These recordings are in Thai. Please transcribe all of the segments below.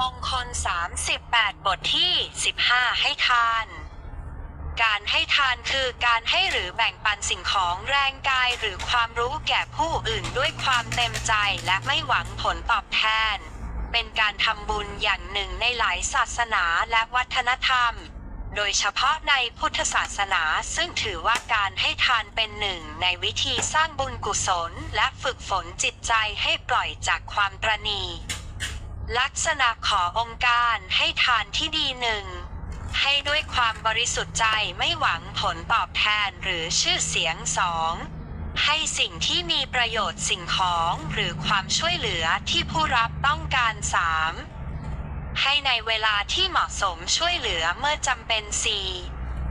มงคล 38 บทที่ 15 ให้ทาน การให้ทานคือการให้หรือแบ่งปันสิ่งของแรงกายหรือความรู้แก่ผู้อื่นด้วยความเต็มใจและไม่หวังผลตอบแทน เป็นการทำบุญอย่างหนึ่งในหลายศาสนาและวัฒนธรรม โดยเฉพาะในพุทธศาสนาซึ่งถือว่าการให้ทานเป็นหนึ่งในวิธีสร้างบุญกุศลและฝึกฝนจิตใจให้ปล่อยจากความตรณี ลักษณะขอองค์การให้ทานที่ดีหนึ่งให้ด้วยความบริสุทธิ์ใจไม่หวังผลตอบแทนหรือชื่อเสียงสองให้สิ่งที่มีประโยชน์สิ่งของหรือความช่วยเหลือที่ผู้รับต้องการสามให้ในเวลาที่เหมาะสมช่วยเหลือเมื่อจำเป็นสี่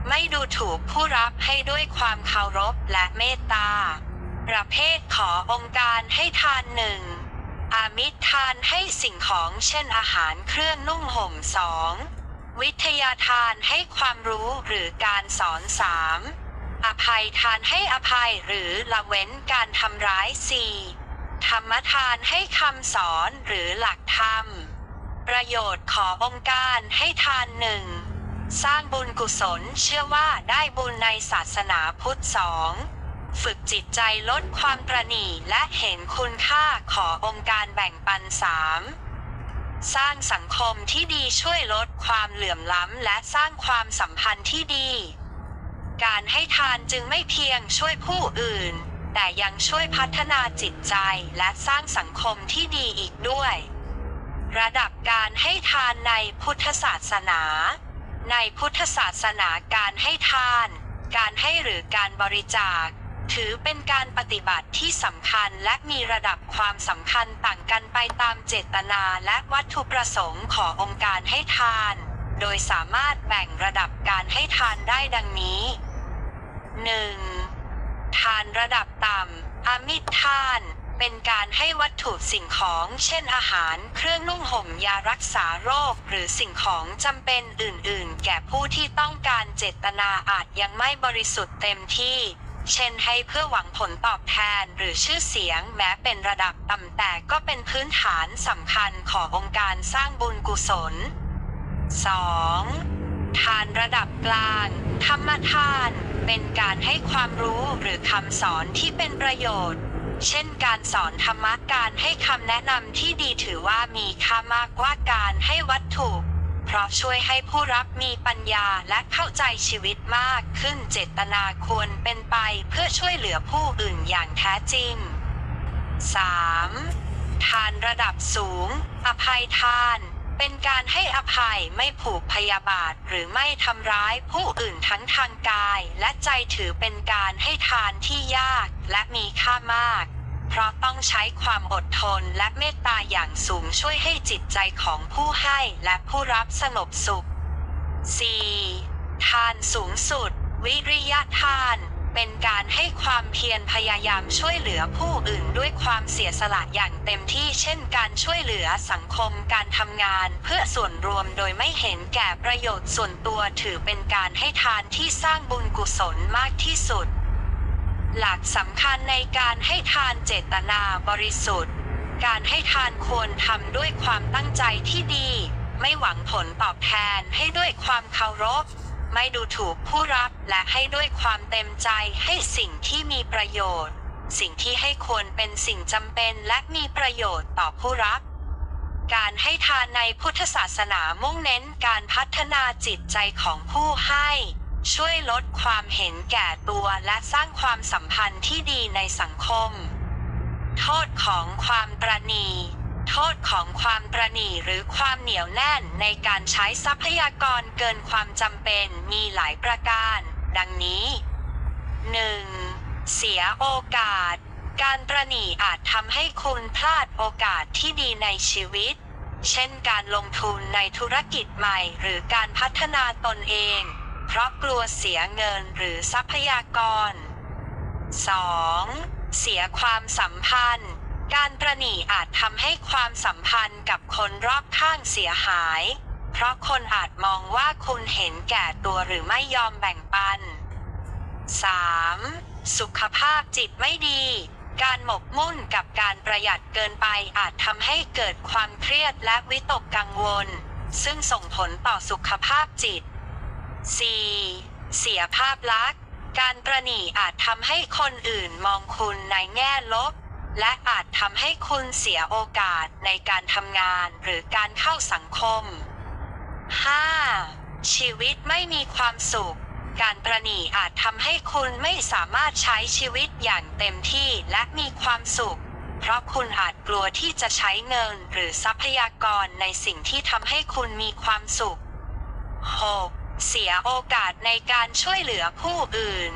ไม่ดูถูกผู้รับให้ด้วยความเคารพและเมตตา ประเภทขอองค์การให้ทานหนึ่ง อามิตรทานให้สิ่งของเช่นอาหารเครื่องนุ่งห่มสองวิทยาทานให้ความรู้หรือการสอนสามอภัยทานให้อภัยหรือละเว้นการทำร้ายสี่ธรรมทานให้คำสอนหรือหลักธรรม ประโยชน์ขอองค์การให้ทานหนึ่งสร้างบุญกุศลเชื่อว่าได้บุญในศาสนาพุทธสอง ฝึกจิตใจลดความประหนี่และเห็นคุณค่าขอองค์การแบ่งปันสามสร้างสังคมที่ดีช่วยลดความเหลื่อมล้ำและสร้างความสัมพันธ์ที่ดี การให้ทานจึงไม่เพียงช่วยผู้อื่น แต่ยังช่วยพัฒนาจิตใจและสร้างสังคมที่ดีอีกด้วย ระดับการให้ทานในพุทธศาสนา ในพุทธศาสนาการให้ทาน การให้หรือการบริจาค ถือเป็นการปฏิบัติที่สำคัญและมีระดับความสำคัญต่างกันไปตามเจตนาและวัตถุประสงค์ขององค์การให้ทาน โดยสามารถแบ่งระดับการให้ทานได้ดังนี้ 1. ทานระดับต่ำอามิตรทาน เป็นการให้วัตถุสิ่งของ เช่นอาหาร เครื่องนุ่งห่ม ยารักษาโรค หรือสิ่งของจำเป็นอื่น ๆ แก่ผู้ที่ต้องการเจตนาอาจยังไม่บริสุทธิ์เต็มที่ เช่นให้เพื่อหวังผลตอบแทนหรือชื่อเสียงแม้เป็นระดับต่ำแต่ก็เป็นพื้นฐานสำคัญขององค์การสร้างบุญกุศล 2. ทานระดับกลาง ธรรมทาน เป็นการให้ความรู้หรือคำสอนที่เป็นประโยชน์ เช่นการสอนธรรมะการให้คำแนะนำที่ดีถือว่ามีค่ามากกว่าการให้วัตถุ เพราะช่วยให้ผู้รับมีปัญญาและเข้าใจชีวิตมากขึ้นเจตนาควรเป็นไปเพื่อช่วยเหลือผู้อื่นอย่างแท้จริง 3. ทานระดับสูง อภัยทาน เป็นการให้อภัยไม่ผูกพยาบาทหรือไม่ทำร้ายผู้อื่นทั้งทางกายและใจถือเป็นการให้ทานที่ยากและมีค่ามาก เพราะต้องใช้ความอดทนและเมตตาอย่างสูงช่วยให้จิตใจของผู้ให้และผู้รับสงบสุข 4. ทานสูงสุด วิริยะทาน เป็นการให้ความเพียรพยายามช่วยเหลือผู้อื่นด้วยความเสียสละอย่างเต็มที่เช่นการช่วยเหลือสังคมการทำงานเพื่อส่วนรวมโดยไม่เห็นแก่ประโยชน์ส่วนตัวถือเป็นการให้ทานที่สร้างบุญกุศลมากที่สุด หลักสำคัญในการให้ทานเจตนาบริสุทธิ์ การให้ทานควรทำด้วยความตั้งใจที่ดี ไม่หวังผลตอบแทนให้ด้วยความเคารพ ไม่ดูถูกผู้รับและให้ด้วยความเต็มใจให้สิ่งที่มีประโยชน์ สิ่งที่ให้ควรเป็นสิ่งจำเป็นและมีประโยชน์ต่อผู้รับการให้ทานในพุทธศาสนามุ่งเน้นการพัฒนาจิตใจของผู้ให้ ช่วยลดความเห็นแก่ตัวและสร้างความสัมพันธ์ที่ดีในสังคม โทษของความตระณีโทษของความตระณีหรือความเหนียวแน่นในการใช้ทรัพยากรเกินความจำเป็นมีหลายประการ ดังนี้ 1. เสียโอกาส การตระณีอาจทำให้คุณพลาดโอกาสที่ดีในชีวิต เช่นการลงทุนในธุรกิจใหม่หรือการพัฒนาตนเอง ราะกลัวเสียเงินหรือทรัพยากร 2. เสียความสัมพันธ์ การตรณีอาจทำให้ความสัมพันธ์กับคนรอบข้างเสียหาย เพราะคนอาจมองว่าคุณเห็นแก่ตัวหรือไม่ยอมแบ่งปัน 3. สุขภาพจิตไม่ดี การหมกมุ่นกับการประหยัดเกินไปอาจทำให้เกิดความเครียดและวิตกกังวล ซึ่งส่งผลต่อสุขภาพจิต 4. เสียภาพลักษณ์ การประหนีอาจทำให้คนอื่นมองคุณในแง่ลบ และอาจทำให้คุณเสียโอกาสในการทำงานหรือการเข้าสังคม 5. ชีวิตไม่มีความสุข การประหนีอาจทำให้คุณไม่สามารถใช้ชีวิตอย่างเต็มที่และมีความสุข เพราะคุณอาจกลัวที่จะใช้เงินหรือทรัพยากรในสิ่งที่ทำให้คุณมีความสุข 6. เสียโอกาสในการช่วยเหลือผู้อื่น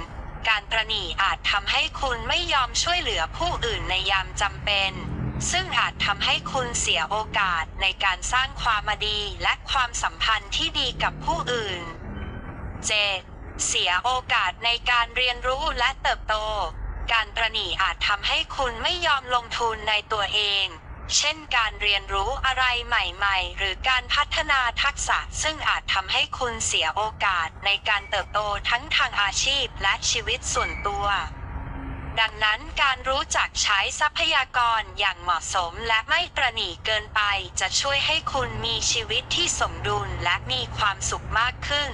การประหนี่อาจทำให้คุณไม่ยอมช่วยเหลือผู้อื่นในยามจำเป็น ซึ่งอาจทำให้คุณเสียโอกาสในการสร้างความดีและความสัมพันธ์ที่ดีกับผู้อื่น 7. เสียโอกาสในการเรียนรู้และเติบโต การประหนี่อาจทำให้คุณไม่ยอมลงทุนในตัวเอง เช่นการเรียนรู้อะไรใหม่ๆ หรือการพัฒนาทักษะซึ่งอาจทำให้คุณเสียโอกาสในการเติบโตทั้งทางอาชีพและชีวิตส่วนตัว ดังนั้นการรู้จักใช้ทรัพยากรอย่างเหมาะสมและไม่ประหนี่เกินไปจะช่วยให้คุณมีชีวิตที่สมดุลและมีความสุขมากขึ้น